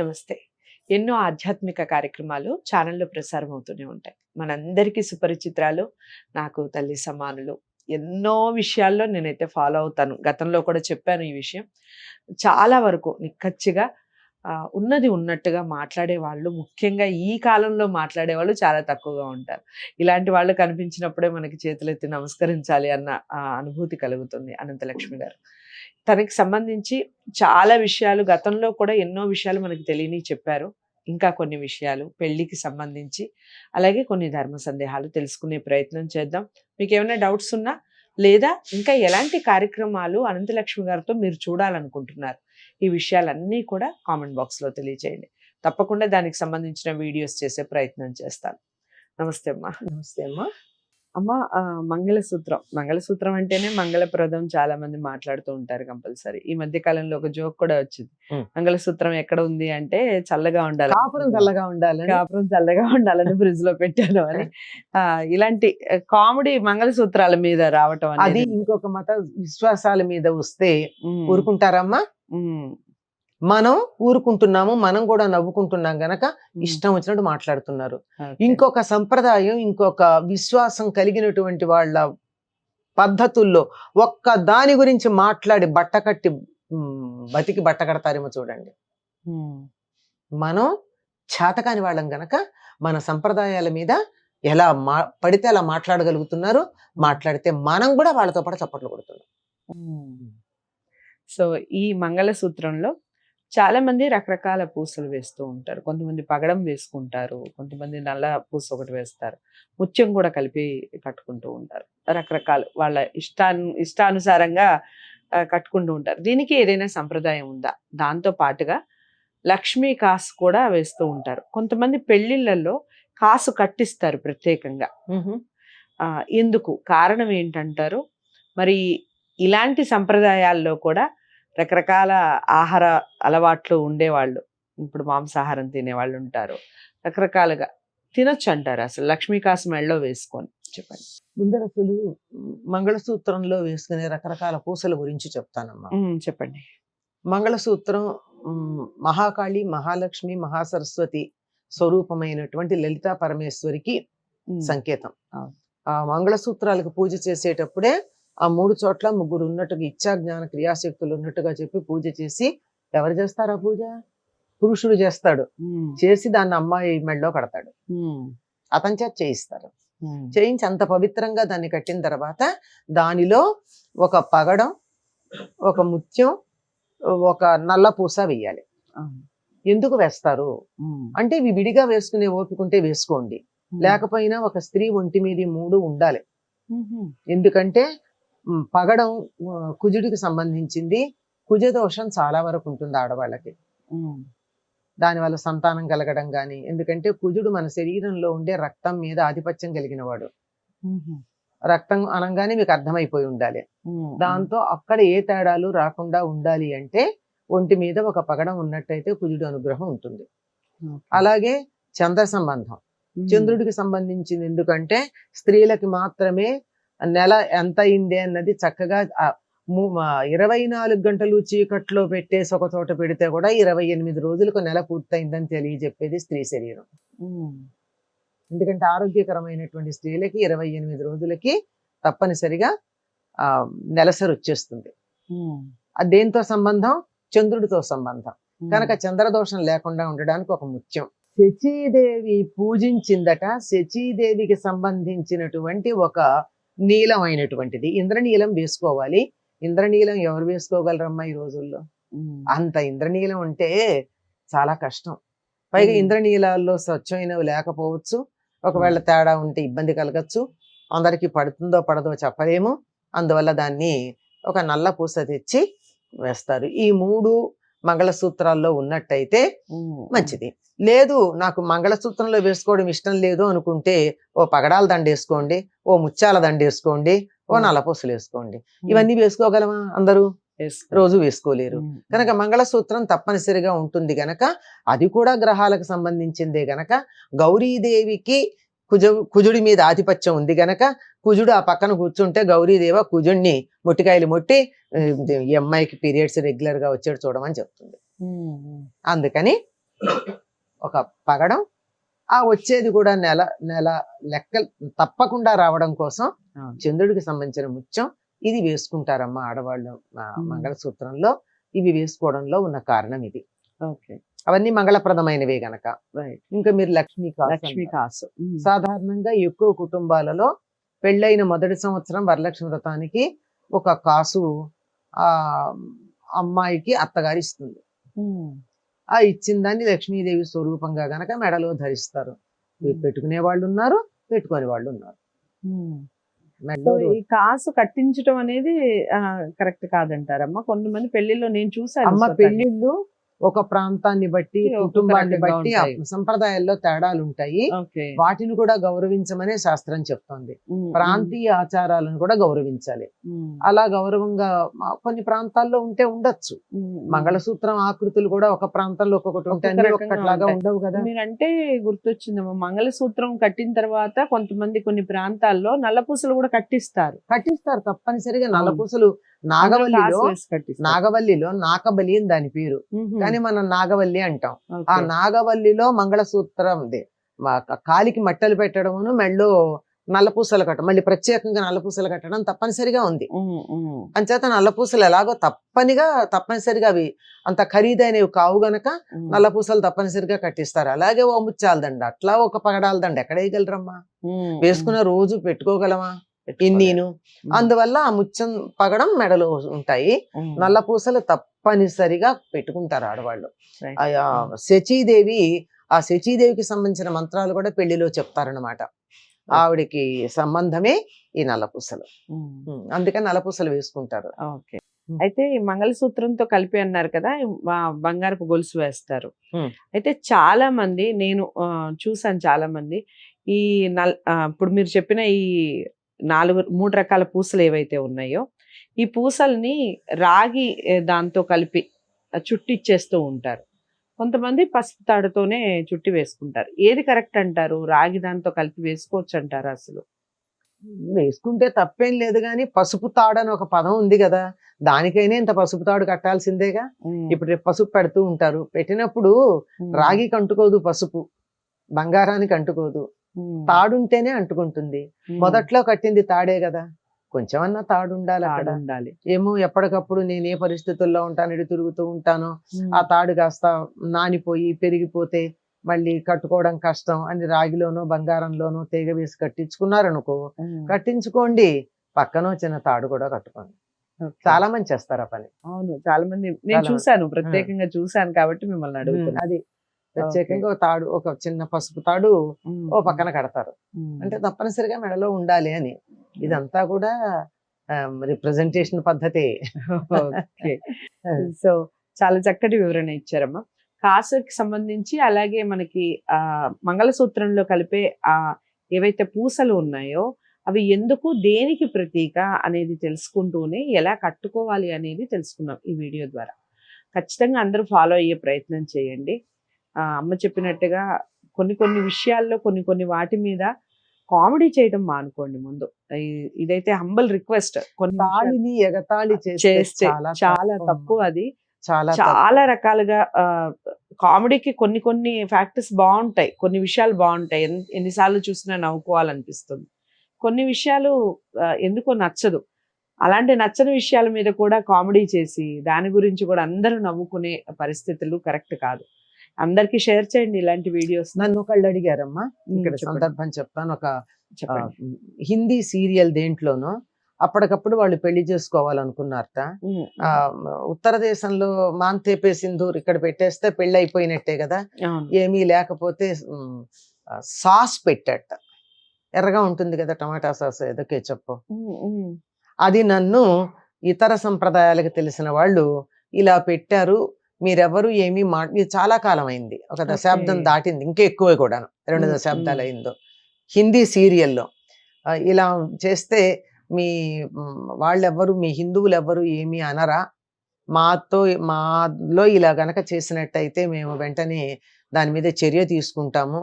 నమస్తే. ఎన్నో ఆధ్యాత్మిక కార్యక్రమాలు ఛానల్లో ప్రసారం అవుతూనే ఉంటాయి. మనందరికీ సుపరిచిత్రాలు నాకు తల్లి సమానులు. ఎన్నో విషయాల్లో నేనైతే ఫాలో అవుతాను. గతంలో కూడా చెప్పాను ఈ విషయం. చాలా వరకు నిక్కచ్చిగా ఉన్నది ఉన్నట్టుగా మాట్లాడే వాళ్ళు ముఖ్యంగా ఈ కాలంలో మాట్లాడే వాళ్ళు చాలా తక్కువగా ఉంటారు. ఇలాంటి వాళ్ళు కనిపించినప్పుడే మనకి చేతులెత్తి నమస్కరించాలి అన్న అనుభూతి కలుగుతుంది. అనంతలక్ష్మి గారు. తనకి సంబంధించి చాలా విషయాలు గతంలో కూడా ఎన్నో విషయాలు మనకు తెలియని చెప్పారు. ఇంకా కొన్ని విషయాలు పెళ్ళికి సంబంధించి అలాగే కొన్ని ధర్మ సందేహాలు తెలుసుకునే ప్రయత్నం చేద్దాం. మీకు ఏమైనా డౌట్స్ ఉన్నా లేదా ఇంకా ఎలాంటి కార్యక్రమాలు అనంతలక్ష్మి గారితో మీరు చూడాలనుకుంటున్నారు ఈ విషయాలన్నీ కూడా కామెంట్ బాక్స్లో తెలియజేయండి తప్పకుండా దానికి సంబంధించిన వీడియోస్ చేసే ప్రయత్నం చేస్తాను. నమస్తే అమ్మా. నమస్తే అమ్మా. అమ్మ ఆ, మంగళసూత్రం. మంగళసూత్రం అంటేనే మంగళప్రదం చాలా మంది మాట్లాడుతూ ఉంటారు కంపల్సరీ. ఈ మధ్య కాలంలో ఒక జోక్ కూడా వచ్చింది. మంగళసూత్రం ఎక్కడ ఉంది అంటే చల్లగా ఉండాలి కాపురం చల్లగా ఉండాలని. కాపురం చల్లగా ఉండాలని ఫ్రిడ్జ్లో పెట్టాను అని. ఆ, ఇలాంటి కామెడీ మంగళసూత్రాల మీద రావటం అది ఇంకొక మత విశ్వాసాల మీద వస్తే ఊరుకుంటారమ్మా? మనం ఊరుకుంటున్నాము మనం కూడా నవ్వుకుంటున్నాం గనక ఇష్టం వచ్చినట్టు మాట్లాడుతున్నారు. ఇంకొక సంప్రదాయం ఇంకొక విశ్వాసం కలిగినటువంటి వాళ్ళ పద్ధతుల్లో ఒక్క దాని గురించి మాట్లాడి బట్ట కట్టి బతికి బట్ట కడతారేమో చూడండి. మనం చేతకాని వాళ్ళం గనక మన సంప్రదాయాల మీద ఎలా మా పడితే అలా మాట్లాడగలుగుతున్నారు మాట్లాడితే మనం కూడా వాళ్ళతో పాటు చప్పట్లు కొడుతున్నాం. సో ఈ మంగళసూత్రంలో చాలా మంది రకరకాల పూసలు వేస్తూ ఉంటారు. కొంతమంది పగడం వేసుకుంటారు. కొంతమంది నల్ల పూస ఒకటి వేస్తారు. ముత్యం కూడా కలిపి కట్టుకుంటూ ఉంటారు. రకరకాలు వాళ్ళ ఇష్టాను ఇష్టానుసారంగా కట్టుకుంటూ ఉంటారు. దీనికి ఏదైనా సంప్రదాయం ఉందా? దాంతో పాటుగా లక్ష్మీ కాసు కూడా వేస్తూ ఉంటారు. కొంతమంది పెళ్ళిళ్ళల్లో కాసు కట్టిస్తారు ప్రత్యేకంగా. ఎందుకు? కారణం ఏంటంటారు? మరి ఇలాంటి సంప్రదాయాల్లో కూడా రకరకాల ఆహార అలవాట్లు ఉండేవాళ్ళు. ఇప్పుడు మాంసాహారం తినేవాళ్ళు ఉంటారు. రకరకాలుగా తినొచ్చు అంటారు అసలు. లక్ష్మీ కాసు మెళ్ళలో వేసుకొని చెప్పండి. ముందర అసలు మంగళసూత్రంలో వేసుకునే రకరకాల పూసల గురించి చెప్తానమ్మా. చెప్పండి. మంగళసూత్రం మహాకాళి మహాలక్ష్మి మహాసరస్వతి స్వరూపమైనటువంటి లలితా పరమేశ్వరికి సంకేతం. ఆ మంగళసూత్రాలకు పూజ చేసేటప్పుడే ఆ మూడు చోట్ల ముగ్గురు ఉన్నట్టుగా ఇచ్చా జ్ఞాన క్రియాశక్తులు ఉన్నట్టుగా చెప్పి పూజ చేసి ఎవరు చేస్తారు ఆ పూజ? పురుషుడు చేస్తాడు. చేసి దాన్ని అమ్మాయి మెడలో కడతాడు. అతని చేత చేయిస్తారు. చేయించి అంత పవిత్రంగా దాన్ని కట్టిన తర్వాత దానిలో ఒక పగడం ఒక ముత్యం ఒక నల్ల పూస వేయాలి. ఎందుకు వేస్తారు? అంటే ఇవి విడిగా వేసుకునే ఓపికంటే వేసుకోండి. లేకపోయినా ఒక స్త్రీ ఒంటి మీద మూడు ఉండాలి. ఎందుకంటే పగడం కుజుడికి సంబంధించింది. కుజ దోషం చాలా వరకు ఉంటుంది ఆడవాళ్ళకి. దానివల్ల సంతానం కలగడం కానీ ఎందుకంటే కుజుడు మన శరీరంలో ఉండే రక్తం మీద ఆధిపత్యం కలిగిన వాడు రక్తం అనగానే మీకు అర్థమైపోయి ఉండాలి. దాంతో అక్కడ ఏ తేడాలు రాకుండా ఉండాలి అంటే ఒంటి మీద ఒక పగడం ఉన్నట్టయితే కుజుడు అనుగ్రహం ఉంటుంది. అలాగే చంద్ర సంబంధం. చంద్రుడికి సంబంధించింది ఎందుకంటే స్త్రీలకి మాత్రమే నెల ఎంత అయింది అన్నది చక్కగా ఇరవై నాలుగు గంటలు చీకట్లో పెట్టేసి ఒక చోట పెడితే కూడా ఇరవై ఎనిమిది రోజులకు నెల పూర్తయిందని తెలియజెప్పేది స్త్రీ శరీరం. ఎందుకంటే ఆరోగ్యకరమైనటువంటి స్త్రీలకి ఇరవై ఎనిమిది రోజులకి తప్పనిసరిగా ఆ నెలసరి వచ్చేస్తుంది. దేంతో సంబంధం? చంద్రుడితో సంబంధం. కనుక చంద్రదోషం లేకుండా ఉండడానికి ఒక ముత్యం శచీదేవి పూజించిందట. శచీదేవికి సంబంధించినటువంటి ఒక నీలమైనటువంటిది. ఇంద్రనీలం వేసుకోవాలి. ఇంద్రనీలం ఎవరు వేసుకోగలరమ్మా ఈ రోజుల్లో? అంత ఇంద్రనీలం అంటే చాలా కష్టం. పైగా. ఇంద్రనీలాల్లో స్వచ్ఛమైనవి లేకపోవచ్చు. ఒకవేళ తేడా ఉంటే ఇబ్బంది కలగచ్చు. అందరికి పడుతుందో పడదో చెప్పలేము. అందువల్ల దాన్ని ఒక నల్ల పూస తెచ్చి వేస్తారు. ఈ మూడు మంగళసూత్రాల్లో ఉన్నట్టయితే మంచిది. లేదు నాకు మంగళసూత్రంలో వేసుకోవడం ఇష్టం లేదు అనుకుంటే ఓ పగడాల దండ వేసుకోండి ఓ ముత్యాల దండ వేసుకోండి ఓ. నల్లపూసలు వేసుకోండి. ఇవన్నీ వేసుకోగలమా అందరూ. రోజు వేసుకోలేరు. కనుక మంగళసూత్రం తప్పనిసరిగా ఉంటుంది గనక అది కూడా గ్రహాలకు సంబంధించిందే గనక గౌరీదేవికి కుజ కుజుడి మీద ఆధిపత్యం ఉంది గనక కుజుడు ఆ పక్కన కూర్చుంటే గౌరీదేవ కుజుడిని మొట్టికాయలు మొట్టి "ఆ, ఈ అమ్మాయికి పీరియడ్స్ రెగ్యులర్గా వచ్చేది చూడమని చెప్తుంది అందుకని ఒక పగడం ఆ వచ్చేది కూడా నెల నెల లెక్క తప్పకుండా రావడం కోసం. చంద్రుడికి సంబంధించిన ముత్యం ఇది వేసుకుంటారమ్మా ఆడవాళ్ళు. మంగళసూత్రంలో ఇవి వేసుకోవడంలో ఉన్న కారణం ఇది ఓకే అవన్నీ మంగళప్రదమైనవే గనక ఇంకా మీరు లక్ష్మీ. కాసు. సాధారణంగా ఎక్కువ కుటుంబాలలో పెళ్ళైన మొదటి సంవత్సరం వరలక్ష్మి వ్రతానికి ఒక కాసు ఆ అమ్మాయికి అత్తగారి ఇస్తుంది. ఆ ఇచ్చిన దాన్ని లక్ష్మీదేవి స్వరూపంగా గనక మెడలో ధరిస్తారు. పెట్టుకునే వాళ్ళు ఉన్నారు పెట్టుకునే వాళ్ళు ఉన్నారు. ఈ కాసు కట్టించడం అనేది కరెక్ట్ కాదంటారమ్మా? కొంతమంది పెళ్ళిలో నేను చూసాను అమ్మ. పెళ్ళిళ్ళు ఒక ప్రాంతాన్ని బట్టి కుటుంబాన్ని బట్టి సంప్రదాయాల్లో తేడాలు ఉంటాయి. వాటిని కూడా గౌరవించమనే శాస్త్రం చెప్తోంది. ప్రాంతీయ ఆచారాలను కూడా గౌరవించాలి. అలా గౌరవంగా కొన్ని ప్రాంతాల్లో ఉంటే ఉండొచ్చు. మంగళసూత్రం ఆకృతులు కూడా ఒక ప్రాంతంలో ఒక్కొక్కటి ఉంటాయి. ఒక్కట్లాగా. ఉండవు కదా. మీరంటే గుర్తొచ్చిందమ్మా మంగళసూత్రం కట్టిన తర్వాత కొంతమంది కొన్ని ప్రాంతాల్లో నల్లపూసలు కూడా కట్టిస్తారు. కట్టిస్తారు తప్పనిసరిగా. నల్లపూసలు నాగవల్లిలో. నాగవల్లిలో నాకబలి అని దాని పేరు. కానీ మనం నాగవల్లి అంటాం. ఆ నాగవల్లిలో మంగళసూత్రం ది. మా క- కాలికి మట్టలు పెట్టడమును మెళ్ళో నల్లపూసలు కట్టడం మళ్ళీ ప్రత్యేకంగా నల్లపూసలు కట్టడం తప్పనిసరిగా ఉంది. అంచేత నల్లపూసలు ఎలాగో తప్పనిగా తప్పనిసరిగా అవి అంత ఖరీదైనవి కావు గనక. నల్లపూసలు తప్పనిసరిగా కట్టిస్తారు. అలాగే ఓ ముత్యాల దండ అట్లా ఒక పగడాల దండ ఎక్కడ వేయగలరమ్మా? వేసుకున్న రోజు పెట్టుకోగలమా? ఇన్నీను అందువల్ల ఆ ముత్యం పగడం మెడలో ఉంటాయి. ఉమ్, నల్లపూసలు తప్పనిసరిగా పెట్టుకుంటారు ఆడవాళ్ళు. శచీదేవి ఆ శచీదేవికి సంబంధించిన మంత్రాలు కూడా పెళ్ళిలో చెప్తారనమాట ఆవిడకి సంబంధమే ఈ నల్లపూసలు అందుకని నల్లపూసలు వేసుకుంటారు. ఓకే. అయితే ఈ మంగళసూత్రంతో కలిపి అన్నారు కదా బంగారపు గొలుసు వేస్తారు. అయితే చాలా మంది నేను చూసాను చాలా మంది ఈ నల్ ఇప్పుడు మీరు చెప్పిన ఈ నాలుగు మూడు రకాల పూసలు ఏవైతే ఉన్నాయో ఈ పూసల్ని రాగి దాంతో కలిపి చుట్టిచ్చేస్తూ ఉంటారు. కొంతమంది పసుపు తాడుతోనే చుట్టి వేసుకుంటారు. ఏది కరెక్ట్ అంటారు? రాగి దాంతో కలిపి వేసుకోవచ్చు అంటారు అసలు? వేసుకుంటే తప్పేం లేదు కానీ పసుపు తాడు అని ఒక పదం ఉంది కదా దానికైనా ఇంత పసుపు తాడు కట్టాల్సిందేగా? ఇప్పుడు పసుపు పెడుతూ ఉంటారు. పెట్టినప్పుడు ఉమ్, రాగికి అంటుకోదు పసుపు బంగారానికి అంటుకోదు తాడుంటేనే అంటుకుంటుంది. మొదట్లో కట్టింది తాడే కదా. కొంచెమన్నా తాడు ఉండాలి తాడు అక్కడ. ఉండాలి ఏమో ఎప్పటికప్పుడు నేను ఏ పరిస్థితుల్లో ఉంటాను ఇటు తిరుగుతూ ఉంటాను ఆ తాడు కాస్త నానిపోయి పెరిగిపోతే మళ్ళీ కట్టుకోవడం కష్టం అని రాగిలోనో బంగారంలోనో తీగ వేసి కట్టించుకున్నారనుకో కట్టించుకోండి. పక్కన చిన్న తాడు కూడా కట్టుకోండి. చాలా మంది చేస్తారు ఆ పని. అవును చాలా మంది. నేను చూసాను ప్రత్యేకంగా చూసాను కాబట్టి మిమ్మల్ని అడుగుతున్నా. అది ప్రత్యేకంగా ఒక తాడు ఒక చిన్న పసుపు తాడు ఓ పక్కన కడతారు. అంటే తప్పనిసరిగా మెడలో ఉండాలి అని. ఇదంతా కూడా రిప్రజెంటేషన్ పద్ధతి. సో చాలా చక్కటి వివరణ ఇచ్చారమ్మా. కాసుకి సంబంధించి అలాగే మనకి ఆ మంగళసూత్రంలో కలిపే ఆ ఏవైతే పూసలు ఉన్నాయో అవి ఎందుకు దేనికి ప్రతీక అనేది తెలుసుకుంటూనే ఎలా కట్టుకోవాలి అనేది తెలుసుకున్నాం ఈ వీడియో ద్వారా. ఖచ్చితంగా అందరూ ఫాలో అయ్యే ప్రయత్నం చేయండి. అమ్మ చెప్పినట్టుగా కొన్ని కొన్ని విషయాల్లో కొన్ని కొన్ని వాటి మీద కామెడీ చేయడం మానుకోండి ముందు. ఇదైతే హంబల్ రిక్వెస్ట్. కొన్ని ఎగతాళి చేస్తే చాలా తప్పు. అది. చాలా. చాలా రకాలుగా కామెడీకి కొన్ని కొన్ని ఫ్యాక్టర్స్ బాగుంటాయి. కొన్ని విషయాలు బాగుంటాయి. ఎన్- ఎన్నిసార్లు చూసినా నవ్వుకోవాలనిపిస్తుంది. కొన్ని విషయాలు ఎందుకో నచ్చదు. అలాంటి నచ్చని విషయాల మీద కూడా కామెడీ చేసి దాని గురించి కూడా అందరూ నవ్వుకునే పరిస్థితులు కరెక్ట్ కాదు. అందరికి షేర్ చేయండి ఇలాంటి వీడియోస్. నన్ను ఒకళ్ళు అడిగారమ్మా. ఇక్కడ సందర్భం చెప్తాను. ఒక హిందీ సీరియల్ దేంట్లోనో అప్పటికప్పుడు వాళ్ళు పెళ్ళి చేసుకోవాలనుకున్నారట. ఉత్తర దేశంలో మాంతేపే సింధూర్ ఇక్కడ పెట్టేస్తే పెళ్ళి అయిపోయినట్టే కదా ఏమీ లేకపోతే సాస్ పెట్టాట ఎర్రగా ఉంటుంది కదా టమాటా సాస్ ఏదో ఉమ్, అది నన్ను ఇతర సంప్రదాయాలకు తెలిసిన వాళ్ళు ఇలా పెట్టారు. మీరెవరు ఏమీ మా చాలా కాలం అయింది ఒక దశాబ్దం. దాటింది. ఇంకా ఎక్కువే కూడా రెండు దశాబ్దాలు. అయిందో. హిందీ సీరియల్లో ఇలా చేస్తే మీ మ్, వాళ్ళెవ్వరు మీ హిందువులు ఎవ్వరు ఏమీ అనరా? మాతో మాలో ఇలా గనక చేసినట్టయితే మేము వెంటనే దాని మీద చర్య తీసుకుంటాము.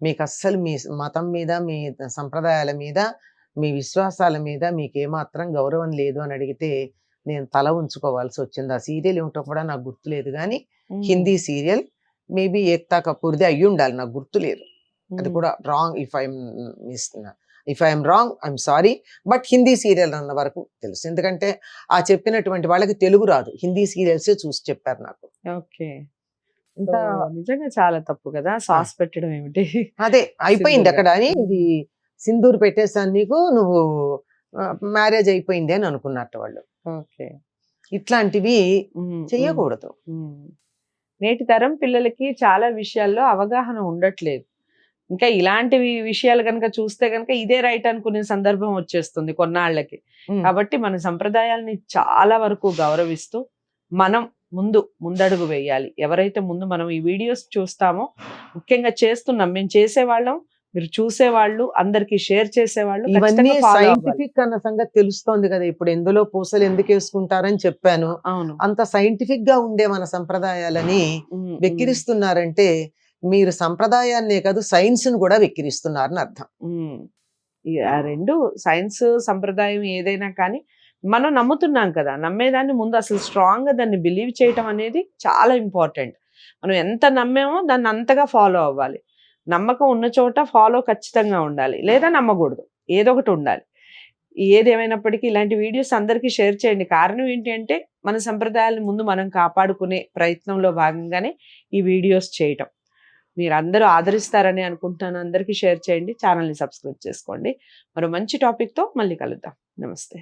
మీకు అస్సలు మీ మతం మీద మీ సంప్రదాయాల మీద మీ విశ్వాసాల మీద మీకు ఏమాత్రం గౌరవం లేదు అని అడిగితే నేను తల ఉంచుకోవాల్సి వచ్చింది. ఆ సీరియల్ ఏమిటో కూడా నాకు గుర్తులేదు కానీ. హిందీ సీరియల్ మేబీ ఏక్తా కపూర్ది అయ్యి ఉండాలి నాకు గుర్తులేదు అది కూడా wrong if I'm miss if I'm wrong I'm sorry but Hindi serial అన్న వరకు తెలుసు. ఎందుకంటే ఆ చెప్పినటువంటి వాళ్ళకి తెలుగు రాదు. హిందీ సీరియల్సే చూసి చెప్పారు నాకు. ఓకే. నిజంగా చాలా తప్పు కదా? సాస్ పెట్టడం ఏమిటి? అదే అయిపోయింది అక్కడ అని ఇది సింధూర్ పెట్టేసాను నీకు నువ్వు మ్యారేజ్ అయిపోయింది అని అనుకున్నట్టు వాళ్ళు. ఓకే. ఇట్లాంటివి చెయ్యకూడదు. నేటి తరం పిల్లలకి చాలా విషయాల్లో అవగాహన ఉండట్లేదు. ఇంకా ఇలాంటివి విషయాలు కనుక చూస్తే కనుక ఇదే రైట్ అనుకునే సందర్భం వచ్చేస్తుంది కొన్నాళ్ళకి. కాబట్టి మన సంప్రదాయాల్ని చాలా వరకు గౌరవిస్తూ మనం ముందు ముందడుగు వేయాలి. ఎవరైతే ముందు మనం ఈ వీడియోస్ చూస్తామో ముఖ్యంగా చేస్తున్నాం మేము చేసేవాళ్ళం మీరు చూసేవాళ్ళు అందరికి షేర్ చేసేవాళ్ళు ఇవన్నీ. సైంటిఫిక్ అన్న సంగతి తెలుస్తోంది కదా. ఇప్పుడు ఎందులో పూసలు ఎందుకు వేసుకుంటారని చెప్పాను. అవును. అంత సైంటిఫిక్గా ఉండే మన సంప్రదాయాలని వెక్కిరిస్తున్నారంటే మీరు సంప్రదాయాన్నే కాదు సైన్స్ను కూడా వెక్కిరిస్తున్నారని అర్థం. రెండు సైన్స్ సంప్రదాయం ఏదైనా కానీ మనం నమ్ముతున్నాం కదా. నమ్మేదాన్ని ముందు అసలు స్ట్రాంగ్గా దాన్ని బిలీవ్ చేయటం అనేది చాలా ఇంపార్టెంట్ మనం ఎంత నమ్మేమో దాన్ని అంతగా ఫాలో అవ్వాలి. నమ్మకం ఉన్న చోట ఫాలో ఖచ్చితంగా ఉండాలి. లేదా నమ్మకూడదు. ఏదో ఒకటి ఉండాలి. ఏదేమైనప్పటికీ ఇలాంటి వీడియోస్ అందరికీ షేర్ చేయండి. కారణం ఏంటి అంటే మన సంప్రదాయాలను ముందు మనం కాపాడుకునే ప్రయత్నంలో భాగంగానే ఈ వీడియోస్ చేయటం. మీరు అందరూ ఆదరిస్తారని అనుకుంటున్నాను. అందరికీ షేర్ చేయండి. ఛానల్ని సబ్స్క్రైబ్ చేసుకోండి. మరో మంచి టాపిక్తో మళ్ళీ కలుద్దాం. నమస్తే.